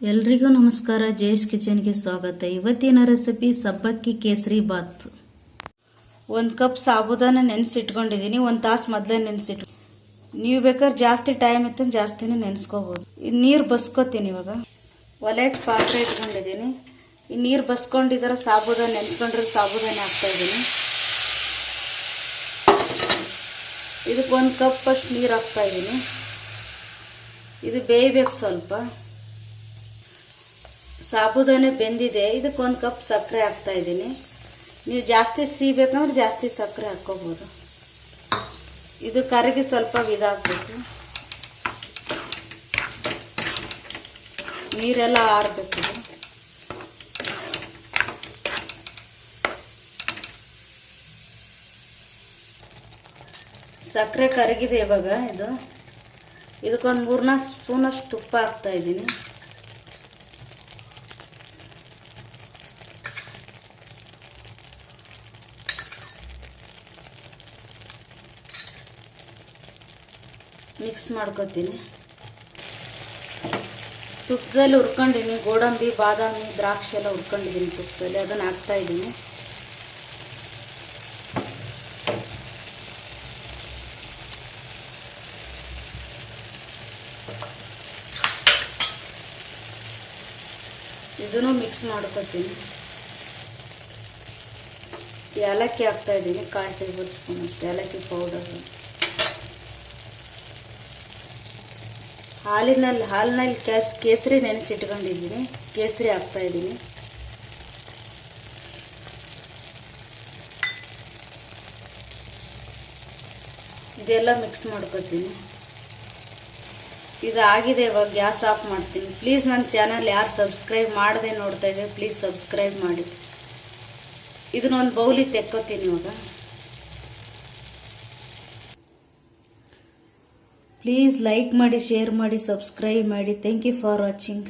ಎಲ್ರಿಗೂ ನಮಸ್ಕಾರ. ಜಯೇಶ್ ಕಿಚನ್ಗೆ ಸ್ವಾಗತ. ಇವತ್ತಿನ ರೆಸಿಪಿ ಸಬ್ಬಕ್ಕಿ ಕೇಸರಿ ಬಾತ್. ಒಂದು ಕಪ್ ಸಾಬುದಾನ ನೆನೆಸಿಟ್ಕೊಂಡಿದ್ದೀನಿ. ಒಂದು ತಾಸು ಮೊದಲೇ ನೆನೆಸಿಟ್ಟು ನೀವು ಬೇಕಾದ್ರೆ ಜಾಸ್ತಿ ಟೈಮ್ ಇತ್ತು ಜಾಸ್ತಿನೇ ನೆನೆಸ್ಕೋಬೋದು. ಇದು ನೀರು ಬಸ್ಕೋತೀನಿ ಇವಾಗ. ಒಲೆಗೆ ಪಾತ್ರೆ ಇಟ್ಕೊಂಡಿದ್ದೀನಿ. ಈ ನೀರು ಬಸ್ಕೊಂಡಿದ್ರೆ ಸಾಬುದಾನ ನೆನೆಸ್ಕೊಂಡ್ರೆ ಸಾಬುದಾನ ಹಾಕ್ತಾ ಇದ್ದೀನಿ ಇದಕ್ಕೆ ಒಂದು ಕಪ್ ಅಷ್ಟು ನೀರು ಹಾಕ್ತಾ ಇದ್ದೀನಿ ಇದು ಬೇಯಬೇಕು ಸ್ವಲ್ಪ. ಸಾಬುದಾನೆ ಬೆಂದಿದೆ. ಇದಕ್ಕೆ ಒಂದು ಕಪ್ ಸಕ್ಕರೆ ಹಾಕ್ತಾ ಇದ್ದೀನಿ. ನೀವು ಜಾಸ್ತಿ ಸಿಹಿ ಬೇಕಂದ್ರೆ ಜಾಸ್ತಿ ಸಕ್ಕರೆ ಹಾಕ್ಕೋಬೋದು. ಇದು ಕರಗಿ ಸ್ವಲ್ಪ ಇದಾಗಬೇಕು. ನೀರೆಲ್ಲ ಆರಬೇಕು. ಸಕ್ಕರೆ ಕರಗಿದೆ ಇವಾಗ ಇದು. ಇದಕ್ಕೊಂದು ಮೂರ್ನಾಲ್ಕು ಸ್ಪೂನಷ್ಟು ತುಪ್ಪ ಹಾಕ್ತಾ ಇದ್ದೀನಿ. ಮಿಕ್ಸ್ ಮಾಡ್ಕೊತೀನಿ ತುಪ್ಪದಲ್ಲಿ ಹುರ್ಕೊಂಡಿನಿ ಗೋಡಂಬಿ ಬಾದಾಮಿ ದ್ರಾಕ್ಷಿ ಎಲ್ಲ ಹುರ್ಕೊಂಡಿದ್ದೀನಿ ತುಪ್ಪದಲ್ಲಿ ಅದನ್ನು ಹಾಕ್ತಾ ಇದ್ದೀನಿ ಇದನ್ನು ಮಿಕ್ಸ್ ಮಾಡ್ಕೊತೀನಿ ಏಲಕ್ಕಿ ಹಾಕ್ತಾ ಇದ್ದೀನಿ ಕಾಲು ಟೇಬಲ್ ಸ್ಪೂನ್ ಅಷ್ಟು ಏಲಕ್ಕಿ ಪೌಡರ್ ಹಾಲಿನಲ್ಲಿ ಹಾಲಿನಲ್ಲಿ ಕೇಸ್ ಕೇಸರಿ ನೆನೆಸಿಟ್ಕೊಂಡಿದ್ದೀನಿ. ಕೇಸರಿ ಹಾಕ್ತಾ ಇದ್ದೀನಿ. ಇದೆಲ್ಲ ಮಿಕ್ಸ್ ಮಾಡ್ಕೊತೀನಿ. ಇದು ಆಗಿದೆ ಇವಾಗ, ಗ್ಯಾಸ್ ಆಫ್ ಮಾಡ್ತೀನಿ. ಪ್ಲೀಸ್ ನನ್ನ ಚಾನಲ್ ಯಾರು ಸಬ್ಸ್ಕ್ರೈಬ್ ಮಾಡದೆ ನೋಡ್ತಾ ಇದ್ದಾರೆ ಪ್ಲೀಸ್ ಸಬ್ಸ್ಕ್ರೈಬ್ ಮಾಡಿ. ಇದನ್ನೊಂದು ಬೌಲಿ ತೆಕ್ಕೋತೀನಿ ಇವಾಗ. ಪ್ಲೀಸ್ ಲೈಕ್ ಮಾಡಿ ಶೇರ್ ಮಾಡಿ ಸಬ್ಸ್ಕ್ರೈಬ್ ಮಾಡಿ. Thank you for watching